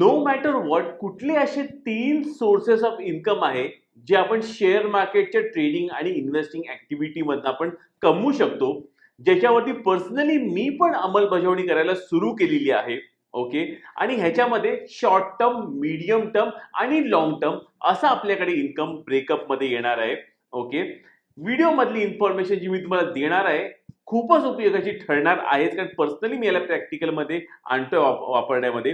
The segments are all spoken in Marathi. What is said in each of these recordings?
नो मॅटर व्हॉट कुठले असे तीन सोर्सेस ऑफ इन्कम आहे जे आपण शेअर मार्केटच्या ट्रेडिंग आणि इन्व्हेस्टिंग ऍक्टिव्हिटीमधनं आपण कमवू शकतो ज्याच्यावरती पर्सनली मी पण अंमलबजावणी करायला सुरू केलेली आहे ओके आणि ह्याच्यामध्ये शॉर्ट टर्म मीडियम टर्म आणि लॉंग टर्म असं आपल्याकडे इन्कम ब्रेकअपमध्ये येणार आहे ओके व्हिडिओमधली इन्फॉर्मेशन जी मी तुम्हाला देणार आहे खूपच उपयोगाची ठरणार आहेच कारण पर्सनली मी याला प्रॅक्टिकलमध्ये आणतोय वाप- वापरण्यामध्ये.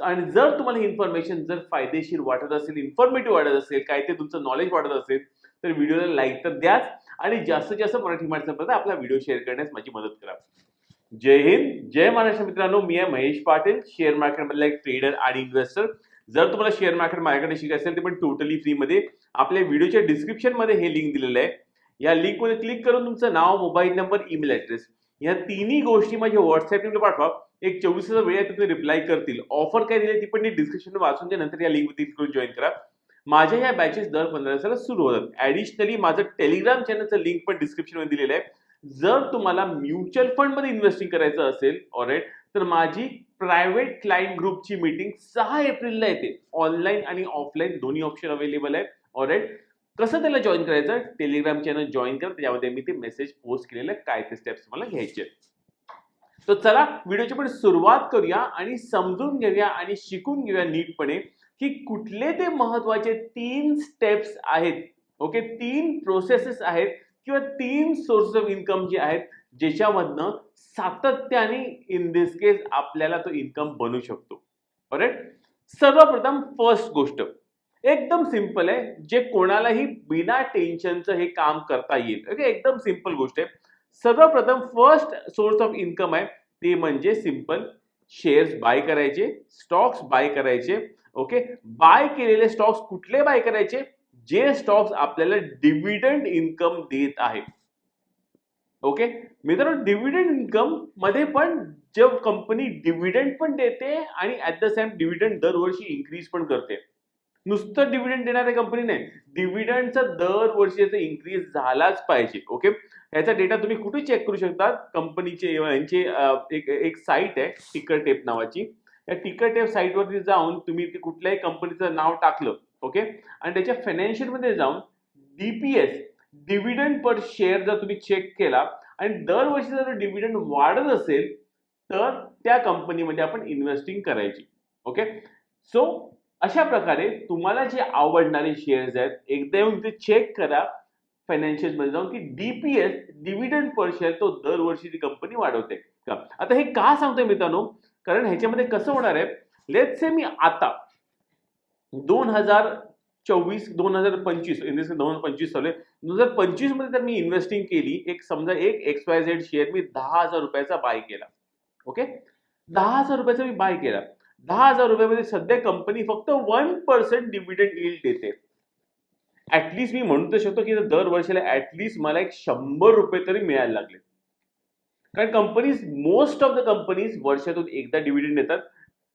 आणि जर तुम्हाला इन्फॉर्मेशन जर फायदेशीर वाटत असेल इन्फॉर्मेटिव्ह वाटत असेल काय ते तुमचं नॉलेज वाटत असेल तर व्हिडिओला लाईक तर द्याच आणि जास्तीत जास्त मराठी माणसांपर्यंत आपला व्हिडिओ शेअर करण्यास माझी मदत करा. जय हिंद जय महाराष्ट्र मित्रांनो. मी आहे महेश पाटील शेअर मार्केटमधला एक ट्रेडर आणि इन्व्हेस्टर जर तुम्हाला शेअर मार्केट माझ्याकडे शिकायचं असेल ते पण टोटली फ्रीमध्ये आपल्या व्हिडिओच्या डिस्क्रिप्शनमध्ये हे लिंक दिलेलं आहे. या लिंकमध्ये क्लिक करून तुमचं नाव मोबाईल नंबर ईमेल ॲड्रेस या तिन्ही गोष्टी माझ्या व्हॉट्सअपवर पाठवा. एक चोवीस वेळ आहे तुम्ही रिप्लाय करतील. ऑफर काय दिली ती पण डिस्क्रिप्शन वाचून घ्या नंतर या लिंकवरती क्लिक करून जॉईन करा. माझ्या ह्या बॅचेस दर पंधरा दिवसाला सुरू होतात. ॲडिशनली माझं टेलिग्राम चॅनलचं लिंक पण डिस्क्रिप्शनमध्ये दिलेलं आहे. जर तुम्हाला म्युच्युअल फंडमध्ये इन्व्हेस्टिंग करायचं असेल ऑलराईट तर माझी प्रायव्हेट क्लायंट ग्रुपची मीटिंग सहा एप्रिलला येते. ऑनलाईन आणि ऑफलाईन दोन्ही ऑप्शन अवेलेबल आहे ऑलराईट कसं त्याला जॉईन करायचं? टेलिग्राम चॅनल जॉईन करा त्याच्यामध्ये मी ते मेसेज पोस्ट केलेलं आहे, काय ते स्टेप्स मला घ्यायचे आहेत. तर चला व्हिडिओची पण सुरुवात करूया आणि समजून घेऊया आणि शिकून घेऊया नीटपणे की कुठले ते महत्त्वाचे तीन स्टेप्स आहेत. ओके तीन प्रोसेसेस आहेत किंवा तीन सोर्स ऑफ इन्कम जे आहेत ज्याच्यामधनं सातत्याने इन दिस केस आपल्याला तो इन्कम बनू शकतो. बरोबर सर्वप्रथम फर्स्ट गोष्ट. एकदम सिंपल आहे. जे कोणालाही बिना टेन्शनचं हे काम करता येईल. ओके एकदम सिंपल गोष्ट आहे. सर्वप्रथम फर्स्ट सोर्स ऑफ इन्कम आहे. ते म्हणजे सिंपल शेअर्स बाय करायचे स्टॉक्स बाय करायचे ओके बाय केलेले स्टॉक्स कुठले बाय करायचे? जे स्टॉक्स आपल्याला डिव्हिडंड इन्कम देत आहे ओके मित्रांनो डिव्हिडंड इन्कममध्ये पण जब कंपनी डिव्हिडंड पण देते आणि ऍट द सेम डिव्हिडंड दरवर्षी इन्क्रीज पण करते. नुसतं डिव्हिडंड देणारी कंपनी नाही डिव्हिडंडचा दरवर्षीचा इन्क्रीज झालाच पाहिजे ओके याचा डेटा तुम्ही कुठे चेक करू शकता कंपनीचे यांचे एक एक साईट आहे टिकर टेप नावाची. या टिकर टेप साईटवरती जाऊन तुम्ही ते कुठल्याही कंपनीचं नाव टाकलं ओके आणि त्याच्या फायनान्शियलमध्ये जाऊन डीपीएस डिव्हिडंड पर शेअर जर तुम्ही चेक केला आणि दरवर्षी जर डिव्हिडंड वाढत असेल तर त्या कंपनीमध्ये आपण इन्व्हेस्टिंग करायची ओके सो अशा प्रकारे तुम्हाला जे आवडणारे शेअर्स आहेत एकदा येऊन ते चेक करा फायनान्शियलमध्ये जाऊन की डीपीएस डिव्हिडंड पर शेअर तो दरवर्षी ती कंपनी वाढवते. का? आता हे का सांगतोय मित्रांनो? कारण ह्याच्यामध्ये कसं होणार आहे? लेट से मी आता दोन हजार चोवीस दोन हजार पंचवीस दोन हजार पंचवीस चालू आहे. दोन हजार पंचवीसमध्ये जर मी इन्व्हेस्टिंग केली. एक समजा एक एक्स वाय झेड शेअर मी दहा हजार रुपयाचा बाय केला. ओके दहा हजार रुपयाचा मी बाय केला. दहा हजार रुपयामध्ये सध्या कंपनी फक्त वन पर्सेंट डिव्हिडंड yield देते. ऍटलिस्ट मी म्हणू तर शकतो की दर वर्षाला ऍटलिस्ट मला एक शंभर रुपये तरी मिळायला लागले. कारण companies most of the companies वर्षातून एकदा डिव्हिडंड देतात.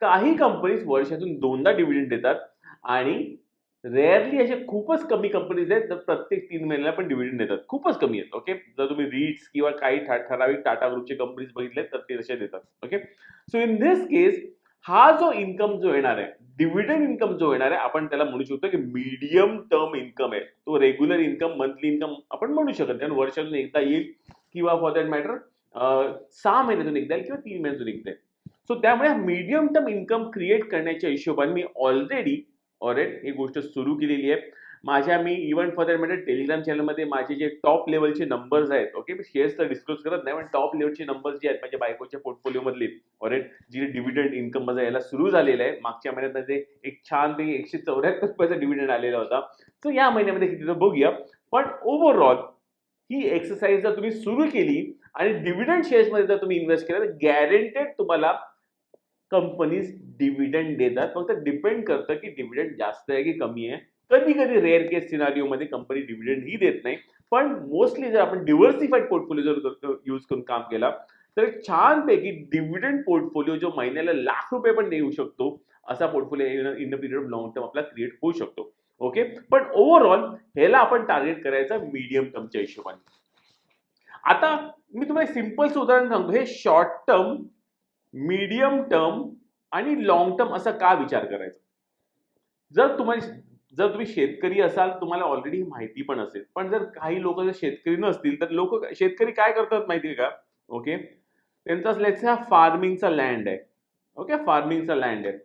काही कंपनीज वर्षातून दोनदा डिव्हिडंड देतात. आणि रेअरली असे खूपच कमी कंपनीज आहेत तर प्रत्येक तीन महिन्याला पण डिव्हिडंड देतात. खूपच कमी आहेत ओके जर तुम्ही रीट्स किंवा काही ठराविक टाटा ग्रुपचे कंपनीज बघितले तर ते तसे देतात okay so in this case हा जो इन्कम जो येणार आहे डिव्हिडंड इन्कम जो येणार आहे आपण त्याला म्हणू शकतो की मीडियम टर्म इन्कम आहे. तो रेग्युलर इन्कम मंथली इन्कम आपण म्हणू शकत नाही. कारण वर्षातून एकदा येईल किंवा फॉर दॅट मॅटर सहा महिन्यातून एकदा येईल किंवा तीन महिन्यातून एकदा येईल. सो त्यामुळे मीडियम टर्म इन्कम क्रिएट करण्याच्या हिशोबाने मी ऑलरेडी ऑलरेडी ही गोष्ट सुरू केलेली आहे. माझ्या मी इव्हन फॉर दॅट म्हणजे टेलिग्राम चॅनलमध्ये माझे जे टॉप लेवलचे नंबर्स आहेत ओके मी शेअर्स तर डिस्क्लोज करत नाही पण टॉप लेवलचे नंबर्स जे आहेत माझ्या बायकोच्या पोर्टफोलिओमधले ऑरेट जी डिव्हिडंड इन्कम माझा यायला सुरू झालेलं आहे. मागच्या महिन्यात माझे एक छानपैकी एकशे चौऱ्याहत्तर रुपयाचा डिव्हिडंड आलेला होता. सो या महिन्यामध्ये किती तर बघूया. पण ओव्हरऑल ही एक्सरसाइज जर तुम्ही सुरू केली आणि डिव्हिडंड शेअर्समध्ये जर तुम्ही इन्व्हेस्ट केलं तर गॅरंटेड तुम्हाला कंपनीज डिव्हिडंड देतात. फक्त डिपेंड करतं की डिव्हिडंड जास्त आहे की कमी आहे. कधी कधी रेअर केस सिनारिओमध्ये कंपनी डिव्हिडंड ही देत नाही. पण मोस्टली जर आपण डिव्हर्सिफाईड पोर्टफोलिओ जर यूज करून काम केला तर छान छानपैकी डिव्हिडंड पोर्टफोलिओ जो महिन्याला लाख रुपये पण देऊ शकतो असा portfolio in the period of long term आपला क्रिएट होऊ शकतो. ओके पण ओव्हरऑल ह्याला आपण टार्गेट करायचं मीडियम टर्मच्या हिशोबाने. आता मी तुम्हाला सिम्पलचं उदाहरण सांगतो. हे शॉर्ट टर्म मीडियम टर्म आणि लॉंग टर्म असा का विचार करायचा? जर तुम्हाला जर तुम्ही शेतकरी असाल तुम्हाला ऑलरेडी माहिती पण असेल. पण जर काही लोक जर शेतकरी नसतील तर लोक शेतकरी काय करतात माहिती आहे का? ओके? त्यांचा लेट्स हा फार्मिंगचा लँड आहे. ओके? फार्मिंगचा लँड आहे.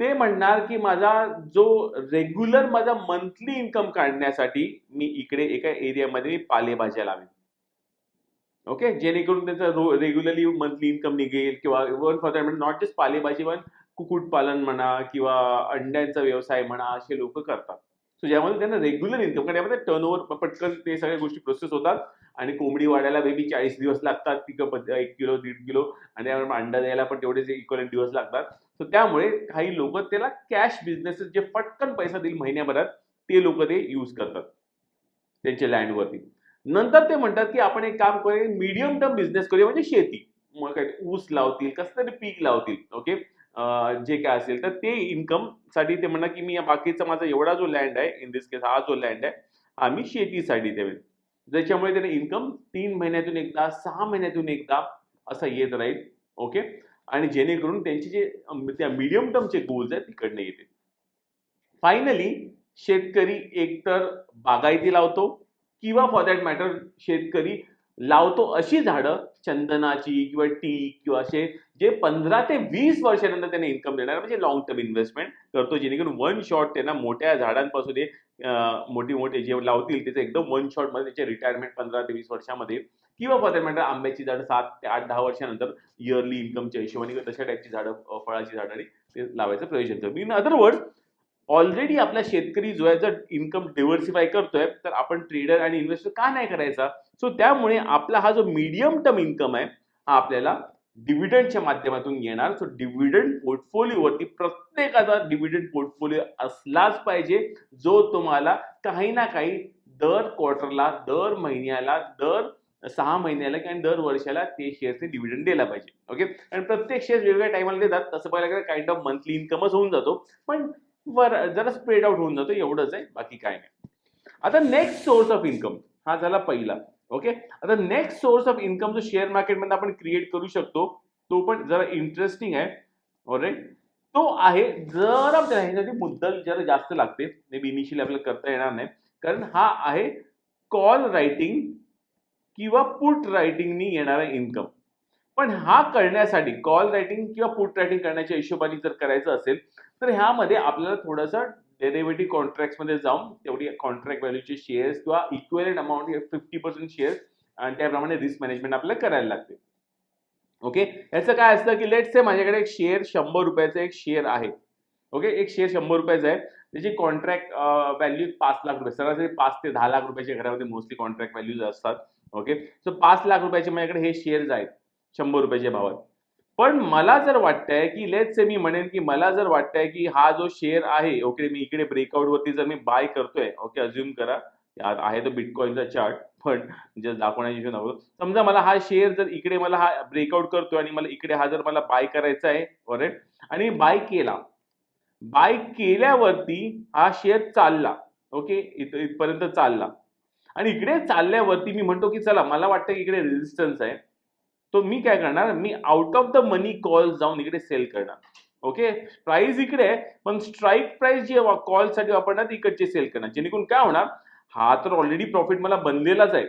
ते म्हणणार की माझा जो रेग्युलर माझा मंथली इन्कम काढण्यासाठी मी इकडे एका एरियामध्ये मी पालेभाज्या लावेन. ओके? जेणेकरून त्यांचा रेग्युलरली मंथली इन्कम निघेल किंवा वन फॉर नॉट जस्ट पालेभाजी पण कुक्कुटपालन म्हणा किंवा अंड्यांचा व्यवसाय म्हणा असे लोक करतात. सो ज्यामध्ये त्यांना रेग्युलर इन्कम कारण यामध्ये टर्नओव्हर पटकन ते सगळ्या गोष्टी प्रोसेस होतात आणि कोंबडी वाढायला बेबी चाळीस दिवस लागतात ती एक किलो दीड किलो आणि त्यामुळे अंडा द्यायला पण तेवढेच इक्वल दिवस लागतात. सो त्यामुळे काही लोक त्याला कॅश बिझनेस जे पटकन पैसा देईल महिन्याभरात ते लोक ते यूज करतात. त्यांच्या लँडवरती नंतर ते म्हणतात की आपण एक काम करूया मीडियम टर्म बिझनेस करूया म्हणजे शेती. मग काय ऊस लावतील कसं तरी पीक लावतील ओके जे काय असेल तर ते इन्कमसाठी ते म्हणणार की मी या बाकीचा माझा एवढा जो लँड आहे इन दिस केस हा जो लँड आहे आम्ही शेतीसाठी देवेन ज्याच्यामुळे त्याने इन्कम तीन महिन्यातून एकदा सहा महिन्यातून एकदा असा येत राहील ओके आणि जेणेकरून त्यांचे जे त्या मीडियम टर्मचे गोल्स आहेत तिकडनं येतील. फायनली शेतकरी एकतर बागायती लावतो किंवा फॉर दॅट मॅटर शेतकरी लावतो अशी झाडं चंदनाची किंवा टी किंवा असे जे पंधरा ते वीस वर्षानंतर त्यांना इन्कम देणार म्हणजे लॉंग टर्म इन्व्हेस्टमेंट करतो जेणेकरून वन शॉट त्यांना मोठ्या झाडांपासून ते मोठी मोठे जे लावतील त्याचं एकदम वन शॉटमध्ये त्याचे रिटायरमेंट पंधरा ते वीस वर्षामध्ये किंवा फॉर दॅट मॅटर आंब्याची झाडं सात ते आठ दहा वर्षानंतर इयरली इन्कमच्या हिशोबाने तशा टाईपची झाडं फळाची झाडं आणि ते लावायचं प्रयोजन करतो. इन अदर वर्ड ऑलरेडी आपला शेतकरी जो आहे जर इन्कम डिव्हर्सिफाय करतोय तर आपण ट्रेडर आणि इन्व्हेस्टर का नाही करायचा? सो त्यामुळे आपला हा जो मीडियम टर्म इन्कम आहे हा आपल्याला डिव्हिडंडच्या माध्यमातून येणार. सो डिव्हिडंड पोर्टफोलिओवरती प्रत्येकाचा डिव्हिडंड पोर्टफोलिओ असलाच पाहिजे जो तुम्हाला काही ना काही दर क्वार्टरला दर महिन्याला दर सहा महिन्याला किंवा दर वर्षाला ते शेअरचे डिव्हिडंड द्यायला पाहिजे. ओके आणि प्रत्येक शेअर्स वेगवेगळ्या टायमाला देतात. तसं पाहिलं गेलं काइंड ऑफ मंथली इन्कमच होऊन जातो. पण वर जरा स्प्रेड आउट होऊन जातो एवढंच आहे बाकी काय नाही. आता नेक्स्ट सोर्स ऑफ इन्कम हा झाला पहिला ओके आता नेक्स्ट सोर्स ऑफ इन्कम जो शेअर मार्केटमध्ये आपण क्रिएट करू शकतो तो पण जरा इंटरेस्टिंग आहे ऑलराईट तो आहे जरा म्हणजे ह्याच्यासाठी मुद्दल जरा जास्त लागते मे बी इनिशियली आपल्याला करता येणार नाही कारण हा आहे कॉल रायटिंग किंवा पुट रायटिंगनी येणारा इन्कम पण हा करण्यासाठी कॉल रायटिंग किंवा पुट रायटिंग करण्याच्या हिशोबाने जर करायचं असेल तर ह्यामध्ये आपल्याला थोडंसं डेरिव्हेटिव्ह कॉन्ट्रॅक्टमध्ये जाऊन तेवढी कॉन्ट्रॅक्ट व्हॅल्यूचे शेअर्स किंवा equivalent amount fifty percent shares आणि त्याप्रमाणे रिस्क मॅनेजमेंट आपल्याला करायला लागते. ओके याचं काय असतं की लेट से माझ्याकडे एक शेअर शंभर रुपयाचा एक शेअर आहे. ओके एक शेअर शंभर रुपयाचा आहे. त्याची कॉन्ट्रॅक्ट व्हॅल्यू पाच लाख रुपये. सरासरी पाच ते दहा लाख रुपयाच्या घरामध्ये मोस्टली कॉन्ट्रॅक्ट व्हॅल्यूज असतात. ओके सो पाच लाख रुपयाचे माझ्याकडे हे शेअर्स आहेत. शंभर रुपयाच्या भावात. पण मला जर वाटतंय की लेट से मी म्हणेन की मला जर वाटतंय की हा जो शेअर आहे ओके मी इकडे ब्रेकआउट वरती जर मी बाय करतोय ओके अज्युम करा. आहे तो बिटकॉइनचा चार्ट पण जस्ट दाखवण्याची नको समजा मला हा शेअर जर इकडे मला हा ब्रेकआउट करतोय आणि मला इकडे हा जर मला बाय करायचा आहे ऑरेट आणि बाय केला. बाय केल्यावरती हा शेअर चालला ओके इथ इथपर्यंत चालला. आणि इकडे चालल्यावरती मी म्हणतो की चला मला वाटतं की इकडे रेजिस्टन्स आहे. तो मी काय करणार? मी out of the money call जाऊन इकडे सेल करणार. ओके प्राइस इकडे आहे पण स्ट्राईक प्राइस जी कॉलसाठी वापरणार इकडचे सेल करणार. जेणेकरून काय होणार? हा तर ऑलरेडी प्रॉफिट मला बनलेलाच आहे.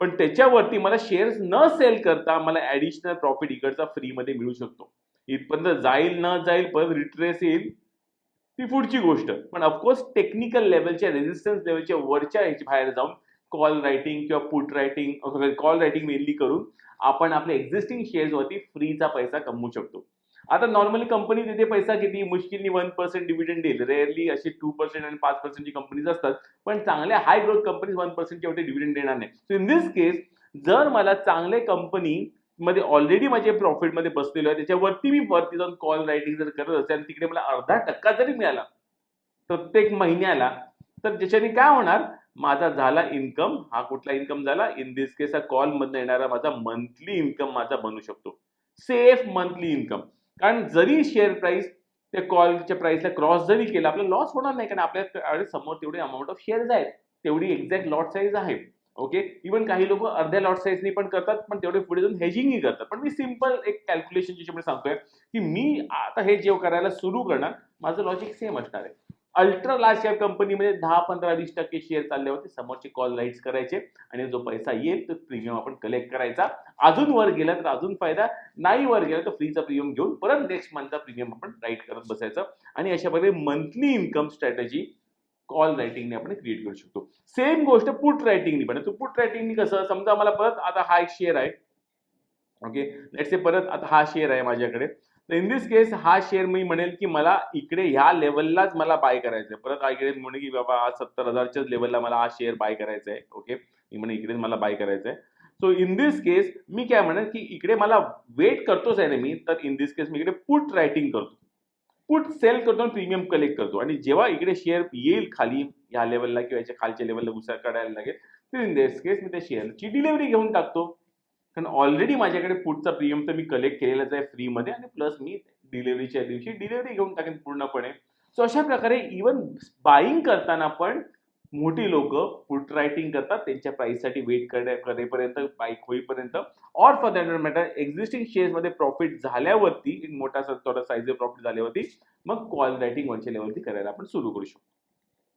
पण त्याच्यावरती मला शेअर्स न सेल करता मला ऍडिशनल प्रॉफिट इकडचा फ्रीमध्ये मिळू शकतो. इथपर्यंत जाईल न जाईल परत रिट्रेस येईल. ती पुढची गोष्ट. पण ऑफकोर्स टेक्निकल लेवलच्या रेजिस्टन्स लेवलच्या वरच्या ह्याच्या बाहेर जाऊन कॉल रायटिंग किंवा put writing call writing mainly करून आपण आपल्या एक्झिस्टिंग शेअर्सवरती फ्रीचा पैसा कमवू शकतो. आता नॉर्मली कंपनी तिथे पैसा किती? मुश्किलनी वन पर्सेंट डिव्हिडंड देईल. रेअरली असे टू पर्सेंट आणि पाच पर्सेंटची कंपनीज असतात पण चांगल्या हाय ग्रोथ कंपनीज वन पर्सेंटचे एवढे डिव्हिडंड देणार नाही. सो इन दिस केस जर मला चांगले कंपनी मध्ये ऑलरेडी माझे प्रॉफिटमध्ये बसलेलो आहे त्याच्यावरती मी वरती जाऊन कॉल रायटिंग जर करत असेल आणि तिकडे मला अर्धा टक्का जरी मिळाला प्रत्येक महिन्याला तर ज्याच्याने काय होणार? माझा झाला इन्कम हा कुठला इन्कम झाला? इन दिस केस हा कॉल मधनं येणारा माझा मंथली इन्कम माझा बनू शकतो. Safe monthly income. कारण जरी शेअर प्राइस त्या कॉलच्या प्राइसला क्रॉस जरी केला आपला लॉस होणार नाही कारण आपल्यासमोर तेवढे अमाऊंट ऑफ शेअर्स आहेत. तेवढी एक्झॅक्ट लॉट साईज आहे. ओके इव्हन काही लोक अर्ध्या लॉट साईजनी पण करतात पण तेवढे पुढे जाऊन हेजिंगही करतात. पण मी सिंपल एक कॅल्क्युलेशन ज्याच्यामध्ये सांगतोय की मी आता हे जेव्हा करायला सुरू करणार माझं लॉजिक सेम असणार आहे. अल्ट्रा लार्ज कॅप कंपनीमध्ये दहा पंधरा वीस टक्के शेअर चालले होते. समोरचे कॉल राईट्स करायचे आणि जो पैसा येईल तो प्रीमियम आपण कलेक्ट करायचा. अजून वर गेला तर अजून फायदा. नाही वर गेला तर फ्रीचा प्रीमियम घेऊन परत नेक्स्ट मंथचा प्रीमियम आपण राईट करत बसायचं. आणि अशा प्रकारे मंथली इन्कम स्ट्रॅटेजी कॉल रायटिंगने आपण क्रिएट करू शकतो. सेम गोष्ट पुट रायटिंगनी पण तो पुट रायटिंगनी कसं समजा मला परत आता हा एक शेअर आहे. ओके लेट्स से परत आता हा शेअर आहे माझ्याकडे. तर इन दिस केस हा शेअर मी म्हणेल की मला इकडे ह्या लेवललाच मला बाय करायचं आहे परत इकडे म्हणे की बाबा आज सत्तर हजारच्याच लेवलला मला हा शेअर बाय करायचा आहे ओके मी म्हणे इकडेच मला बाय करायचं आहे सो इन दिस केस मी काय म्हणेल की इकडे मला वेट करतोच आहे ना मी तर इन दिस केस मी इकडे पुट रायटिंग करतो. पुट सेल करतो आणि प्रीमियम कलेक्ट करतो. आणि जेव्हा इकडे शेअर येईल खाली ह्या लेवलला किंवा याच्या खालच्या लेवलला उसार काढायला लागेल तर इन दिस केस मी त्या शेअरची डिलिव्हरी घेऊन टाकतो. कारण ऑलरेडी माझ्याकडे पुढचा प्रीमियम तर मी कलेक्ट केलेलाच आहे फ्रीमध्ये आणि प्लस मी डिलिव्हरीच्या दिवशी डिलिव्हरी घेऊन टाकेन पूर्णपणे. सो अशा प्रकारे इवन बाईंग करताना पण मोठी लोक पुट रायटिंग करतात त्यांच्या प्राईससाठी वेट करण्या करेपर्यंत बाईक होईपर्यंत. Or for that matter existing शेअर्समध्ये प्रॉफिट झाल्यावरती एक मोठा थोडा साईज प्रॉफिट झाल्यावरती मग कॉल रायटिंग वरच्या लेवलती करायला आपण सुरू करू शकतो.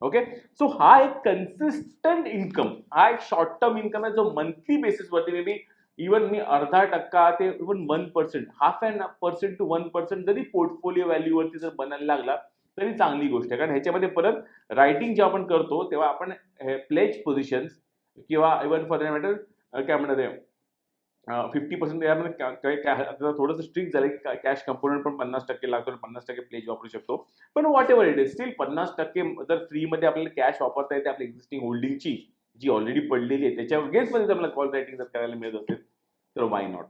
ओके सो हा एक कन्सिस्टंट इन्कम हा एक शॉर्ट टर्म इन्कम आहे जो मंथली बेसिसवरती मे बी इवन मी अर्धा टक्का ते even one percent half and percent to one percent जरी पोर्टफोलिओ व्हॅल्यूवरती जर बनायला लागला तरी चांगली गोष्ट आहे. कारण ह्याच्यामध्ये परत रायटिंग जेव्हा आपण करतो तेव्हा आपण प्लेज पोझिशन्स किंवा इवन फॉर मॅटर काय म्हणतात आहे फिफ्टी पर्सेंट यामध्ये आता थोडंसं स्ट्रिक्ट झालं की कॅश कंपोनंट पण पन्नास टक्के लागतो आणि पन्नास टक्के प्लेज वापरू शकतो. पण whatever it is still पन्नास टक्के जर फ्रीमध्ये आपल्याला कॅश वापरता येते आपल्या एक्झिस्टिंग होल्डिंगची जी ऑलरेडी पडलेली आहे त्याच्या अगेन्स्टमध्ये जर मला कॉल रायटिंग जर करायला मिळत असेल तर वाय नॉट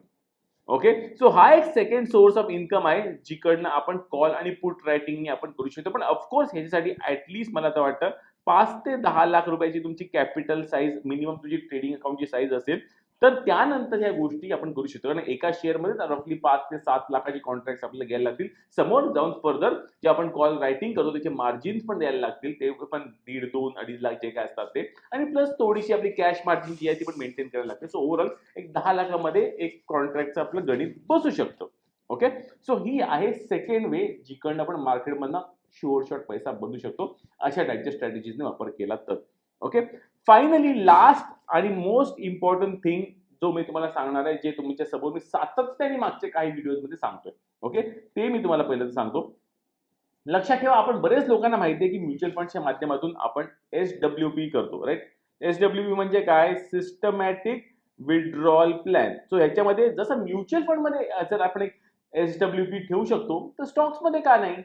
ओके सो हा एक सेकंड सोर्स ऑफ इन्कम आहे जिकडनं आपण कॉल आणि पुट रायटिंगने आपण करू शकतो. पण ऑफकोर्स ह्याच्यासाठी ऍटलिस्ट मला तर वाटतं पाच ते दहा लाख रुपयाची तुमची कॅपिटल साईज मिनिमम तुझी ट्रेडिंग अकाउंटची साईज असेल तर त्यानंतर ह्या गोष्टी आपण करू शकतो. कारण एका शेअरमध्ये रफली पाच ते सात लाखाची कॉन्ट्रॅक्ट आपल्याला घ्यायला लागतील. समोर जाऊन फर्दर जे आपण कॉल रायटिंग करतो त्याचे मार्जिन्स पण द्यायला लागतील. ते पण दीड दोन अडीच लाख जे काय असतात ते. आणि प्लस थोडीशी आपली कॅश मार्जिन जी आहे ती पण मेंटेन करायला लागते. सो ओव्हरऑल एक दहा लाखामध्ये एक कॉन्ट्रॅक्टचं आपलं गणित बसू शकतं. ओके सो ही आहे सेकंड वे जिकडनं आपण मार्केटमधनं शॉर्ट पैसा बनवू शकतो. अशा टाईपच्या स्ट्रॅटेजीजने वापर केला तर. ओके फायनली लास्ट आणि मोस्ट इम्पॉर्टंट थिंग जो मी तुम्हाला सांगणार आहे जे तुमच्यासमोर मी सातत्याने मागच्या काही व्हिडिओमध्ये सांगतोय. ओके ते मी तुम्हाला पहिलं सांगतो. लक्षात ठेवा आपण बरेच लोकांना माहिती आहे की म्युच्युअल फंडच्या माध्यमातून आपण एस डब्ल्यू पी करतो राईट एस डब्ल्यू पी म्हणजे काय? सिस्टमॅटिक विड्रॉल प्लॅन सो ह्याच्यामध्ये जसं म्युच्युअल फंडमध्ये जर आपण एक एस डब्ल्यू पी ठेवू शकतो तर स्टॉक्समध्ये का नाही?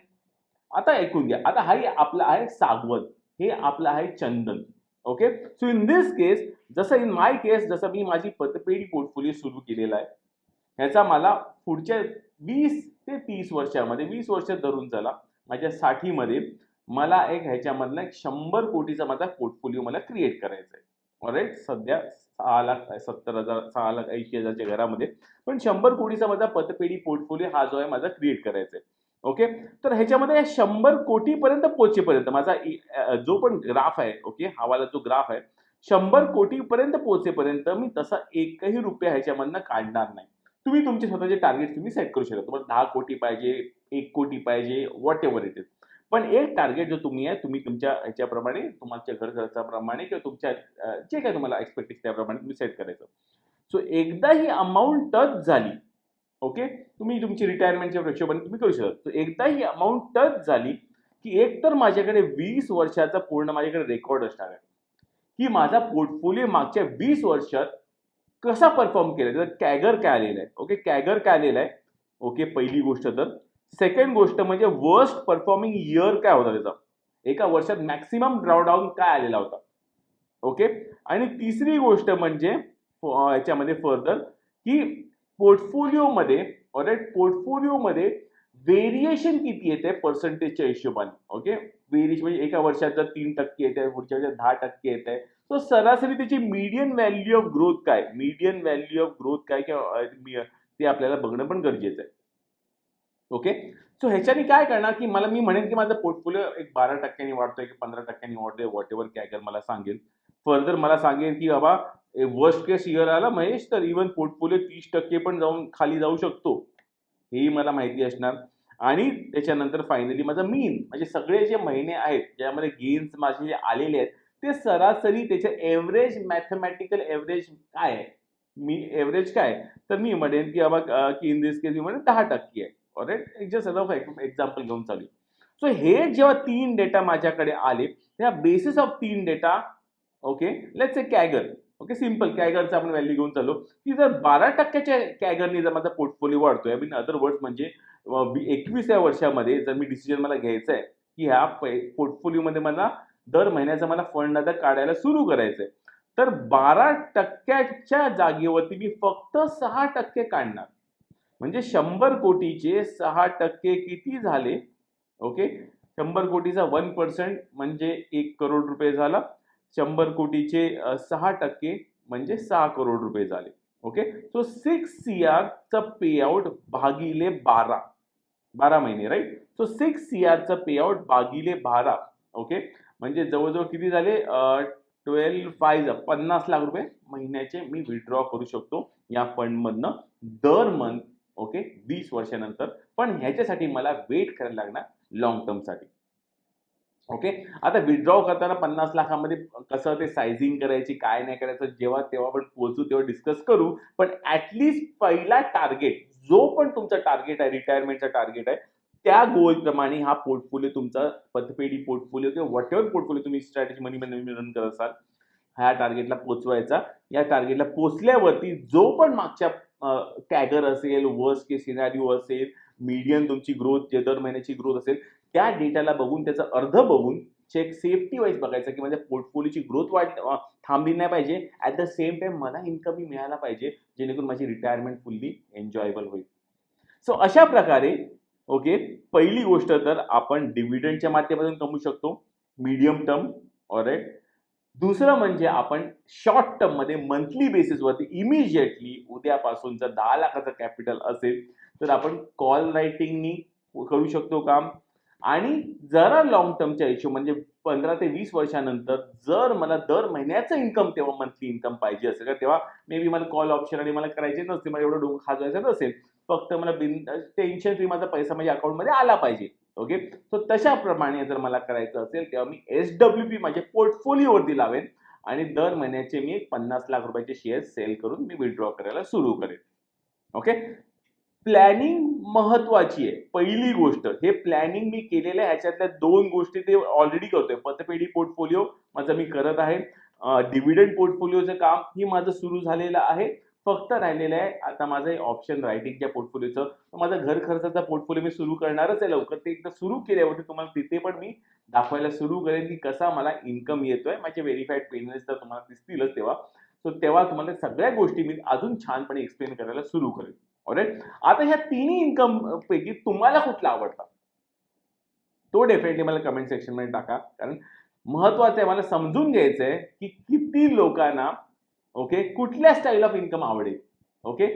आता ऐकून घ्या. आता हा आपला आहे सागवत हे आपलं आहे चंदन. Okay so in this case जसं इन माय केस जसं मी माझी पतपेढी पोर्टफोलिओ सुरू केलेला आहे ह्याचा मला पुढच्या वीस ते तीस वर्षामध्ये वीस वर्ष धरून चला माझ्या साठीमध्ये मला एक ह्याच्यामधला एक शंभर कोटीचा माझा पोर्टफोलिओ मला क्रिएट करायचा आहे. राईट सध्या सहा लाख सत्तर हजार सहा लाख ऐंशी हजारच्या घरामध्ये पण शंभर कोटीचा माझा पतपेढी पोर्टफोलिओ हा जो आहे माझा क्रिएट करायचा आहे. ओके? तर ह्याच्यामध्ये शंभर कोटीपर्यंत पोहोचेपर्यंत माझा जो पण ग्राफ आहे ओके? हवाला जो ग्राफ आहे शंभर कोटीपर्यंत पोहोचेपर्यंत मी तसा एकही रुपया ह्याच्यामधनं काढणार नाही. तुम्ही तुमचे स्वतःचे टार्गेट तुम्ही सेट करू शकता. तुम्हाला दहा कोटी पाहिजे एक कोटी पाहिजे वॉट एव्हर इट इज पण एक टार्गेट जो तुम्ही आहे तुम्ही तुमच्या ह्याच्याप्रमाणे तुमच्या घर खर्चाप्रमाणे किंवा तुमच्या जे काय तुम्हाला एक्सपेक्टेशन त्याप्रमाणे तुम्ही सेट करायचं. सो एकदा ही अमाऊंट टच झाली ओके? तुम्ही तुमची रिटायरमेंटच्या हिशोबाने तुम्ही करू शकता. तर एकदा ही अमाऊंट टच झाली की एक तर माझ्याकडे वीस वर्षाचा पूर्ण माझ्याकडे रेकॉर्ड असणार आहे. की माझा पोर्टफोलिओ मागच्या वीस वर्षात कसा परफॉर्म केला? त्याचा कॅगर काय आलेला आहे? ओके? कॅगर काय आलेला आहे? ओके पहिली गोष्ट तर. सेकंड गोष्ट म्हणजे वर्स्ट परफॉर्मिंग इयर काय होता त्याचा? एका वर्षात मॅक्सिमम ड्रॉडाऊन काय आलेला होता? ओके? आणि तिसरी गोष्ट म्हणजे याच्यामध्ये फर्दर की पोर्टफोलिओमध्ये ऑलराईट पोर्टफोलिओमध्ये व्हेरिएशन किती येते पर्सेंटेजच्या हिशोबाने ओके व्हेरिएशन म्हणजे एका वर्षात जर तीन टक्के येते पुढच्या वर्षात दहा टक्के येत. आहे सो सरासरी त्याची मीडियन व्हॅल्यू ऑफ ग्रोथ काय? मीडियन व्हॅल्यू ऑफ ग्रोथ काय किंवा ते आपल्याला बघणं पण गरजेचं आहे. ओके सो ह्याच्याने काय करणार की मला मी म्हणेन की माझा पोर्टफोलिओ एक बारा टक्क्यांनी वाढतोय की पंधरा टक्क्यांनी वाढतोय व्हॉट एव्हर कॅगर मला सांगेल. फर्दर मला सांगेल की बाबा वर्स्ट केस इयर आला महेश तर इव्हन पोर्टफोलिओ तीस टक्के पण जाऊन खाली जाऊ शकतो. हेही मला माहिती असणार. आणि त्याच्यानंतर फायनली माझा मीन म्हणजे सगळे जे महिने आहेत ज्यामध्ये गेन्स माझे जे आलेले आहेत ते सरासरी त्याचे एव्हरेज मॅथमॅटिकल एव्हरेज काय आहे? मी एव्हरेज काय तर मी म्हणेन की बाबा की इन दिस केस मी म्हणेन दहा टक्के आहे. ऑलराईट जस्ट रफ एक्झाम्पल घेऊन चालू. सो हे जेव्हा तीन डेटा माझ्याकडे आले त्या बेसिस ऑफ तीन data okay let's a CAGR okay simple कॅगरचं आपण व्हॅल्यू घेऊन चाललो. की जर बारा टक्क्याच्या कॅगरनी जर माझा पोर्टफोलिओ वाढतोय मीन अदर वर्ड्स म्हणजे एकवीसव्या वर्षामध्ये जर मी डिसिजन मला घ्यायचं आहे की ह्या पोर्टफोलिओमध्ये मला दर महिन्याचा मला फंड आता काढायला सुरू करायचं आहे तर बारा टक्क्याच्या जागेवरती मी फक्त सहा टक्के काढणार. म्हणजे शंभर कोटीचे सहा टक्के किती झाले? ओके शंभर कोटीचा वन पर्सेंट म्हणजे एक करोड रुपये झाला. शंभर कोटीचे सहा टक्के म्हणजे सहा करोड रुपये झाले. ओके? सो सिक्स सी आरचं पे आउट भागिले बारा. बारा महिने राईट सो सिक्स सी आरचं पे आउट भागिले बारा. ओके? म्हणजे जवळजवळ किती झाले? ट्वेल्व फाय पन्नास लाख रुपये महिन्याचे मी विड्रॉ करू शकतो या फंडमधनं दर मंथ ओके? वीस वर्षानंतर. पण ह्याच्यासाठी मला वेट करायला लागणार लॉंग टर्मसाठी ओके आता विड्रॉ करताना पन्नास लाखामध्ये कसं ते सायझिंग करायची काय नाही करायचं जेव्हा तेव्हा आपण पोहोचू तेव्हा डिस्कस करू. पण ऍटलिस्ट पहिला टार्गेट जो पण तुमचा टार्गेट आहे रिटायरमेंटचा टार्गेट आहे त्या गोल प्रमाणे हा पोर्टफोलिओ तुमचा पतपेढी पोर्टफोलिओ किंवा व्हॉट एव्हर पोर्टफोलिओ तुम्ही स्ट्रॅटेजी मनी मॅनेजमेंट रन करत असाल ह्या टार्गेटला पोचवायचा या टार्गेटला पोचल्यावरती जो पण मागच्या कॅगर असेल वर्स के सिनारिओ असेल मीडियम तुमची ग्रोथ जे दर महिन्याची ग्रोथ असेल त्या डेटाला बघून त्याचं अर्ध बघून चेक सेफ्टी वाईज बघायचं की माझ्या पोर्टफोलिओची ग्रोथ वाढ थांबली नाही पाहिजे. ॲट द सेम टाइम मला इन्कमही मिळाला पाहिजे जेणेकरून माझी रिटायरमेंट फुल्ली एन्जॉयबल होईल. सो अशा प्रकारे ओके पहिली गोष्ट तर आपण डिव्हिडंडच्या माध्यमातून कमवू शकतो मीडियम टर्म ऑरेट दुसरं म्हणजे आपण शॉर्ट टर्ममध्ये मंथली बेसिसवरती इमिजिएटली उद्यापासून जर दहा लाखाचं कॅपिटल असेल तर आपण कॉल रायटिंगनी करू शकतो काम. आणि जरा लॉंग टर्मच्या इश्यू म्हणजे पंधरा ते वीस वर्षानंतर जर मला दर महिन्याचं इन्कम तेव्हा मंथली इन्कम पाहिजे असेल का तेव्हा मे बी मला कॉल ऑप्शन आणि मला करायचे नसते मला एवढं डोकं खाजवायचं नसेल फक्त मला बिन टेन्शन फ्री माझा पैसा माझ्या अकाउंटमध्ये आला पाहिजे ओके सो तशाप्रमाणे जर मला करायचं असेल तेव्हा मी एस डब्ल्यू पी माझ्या पोर्टफोलिओवरती लावेन आणि दर महिन्याचे मी एक पन्नास लाख रुपयाचे शेअर सेल करून मी विड्रॉ करायला सुरू करेन ओके प्लॅनिंग महत्वाची आहे. पहिली गोष्ट हे प्लॅनिंग मी केलेलं आहे ह्याच्यातल्या दोन गोष्टी ते ऑलरेडी करतोय. पतपेढी पोर्टफोलिओ माझं मी करत आहे. डिव्हिडंड पोर्टफोलिओचं काम ही माझं सुरू झालेलं आहे. फक्त राहिलेलं आहे आता माझं ऑप्शन रायटिंगच्या पोर्टफोलिओचं माझा घर खर्चाचा पोर्टफोलिओ मी सुरू करणारच आहे लवकर. ते एकदा सुरू केल्यावरती तुम्हाला तिथे पण मी दाखवायला सुरू करेन की कसा मला इन्कम येतोय. माझे व्हेरीफाईड पेमेंट्स तर तुम्हाला दिसतीलच तेव्हा. सो तेव्हा तुम्हाला सगळ्या गोष्टी मी अजून छानपणे एक्सप्लेन करायला सुरू करेन. ऑलराईट आता ह्या तिन्ही इन्कम पैकी तुम्हाला कुठला आवडता? तो डेफिनेटली मला कमेंट सेक्शनमध्ये टाका. कारण महत्वाचं आहे मला समजून घ्यायचं आहे की किती लोकांना ओके कुठल्या स्टाईल ऑफ इन्कम आवडेल? ओके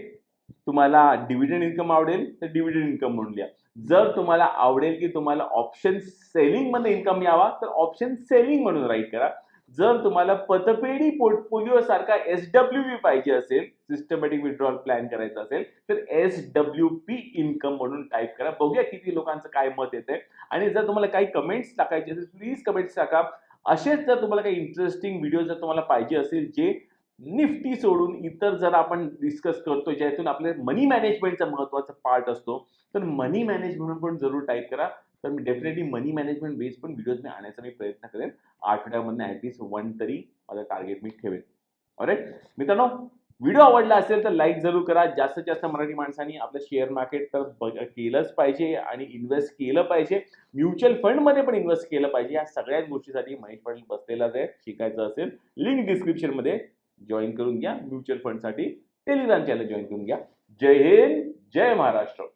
तुम्हाला डिव्हिडंड इन्कम आवडेल तर डिव्हिडंड इन्कम म्हणून लिहा. जर तुम्हाला आवडेल की तुम्हाला ऑप्शन सेलिंगमध्ये इन्कम यावा तर ऑप्शन सेलिंग म्हणून राईट करा. जर तुम्हाला पतपेढी पोर्टफोलिओ सारखा एस डब्ल्यू पी पाहिजे असेल सिस्टमॅटिक विड्रॉल प्लॅन करायचा असेल तर एस डब्ल्यू पी इन्कम म्हणून टाईप करा. बघूया किती लोकांचं काय मत येते आणि जर तुम्हाला काही कमेंट्स टाकायचे असेल प्लीज कमेंट्स टाका. असेच जर तुम्हाला काही इंटरेस्टिंग व्हिडिओ जर तुम्हाला पाहिजे असेल जे निफ्टी सोडून इतर जर आपण डिस्कस करतो ज्यातून आपल्या मनी मॅनेजमेंटचा महत्त्वाचा पार्ट असतो तर मनी मॅनेजमेंट पण जरूर टाईप करा. तर मी डेफिनेटली मनी मॅनेजमेंट बेस पण व्हिडिओज मी आणायचा मी प्रयत्न करेन. आठवड्यामधनं ॲटलीस्ट वन तरी माझा टार्गेट मी ठेवेन. ऑरेट मित्रांनो व्हिडिओ आवडला असेल तर लाईक जरूर करा. जास्तीत जास्त मराठी माणसांनी आपलं शेअर मार्केट तर बघ- केलंच पाहिजे आणि इन्व्हेस्ट केलं पाहिजे. म्युच्युअल फंडमध्ये पण इन्व्हेस्ट केलं पाहिजे. या सगळ्याच गोष्टीसाठी महेश पाटील बसलेलाच आहे. शिकायचं असेल लिंक डिस्क्रिप्शनमध्ये जॉईन करून घ्या. म्युच्युअल फंडसाठी टेलिग्राम चॅनल जॉईन करून घ्या. जय हिंद जय महाराष्ट्र.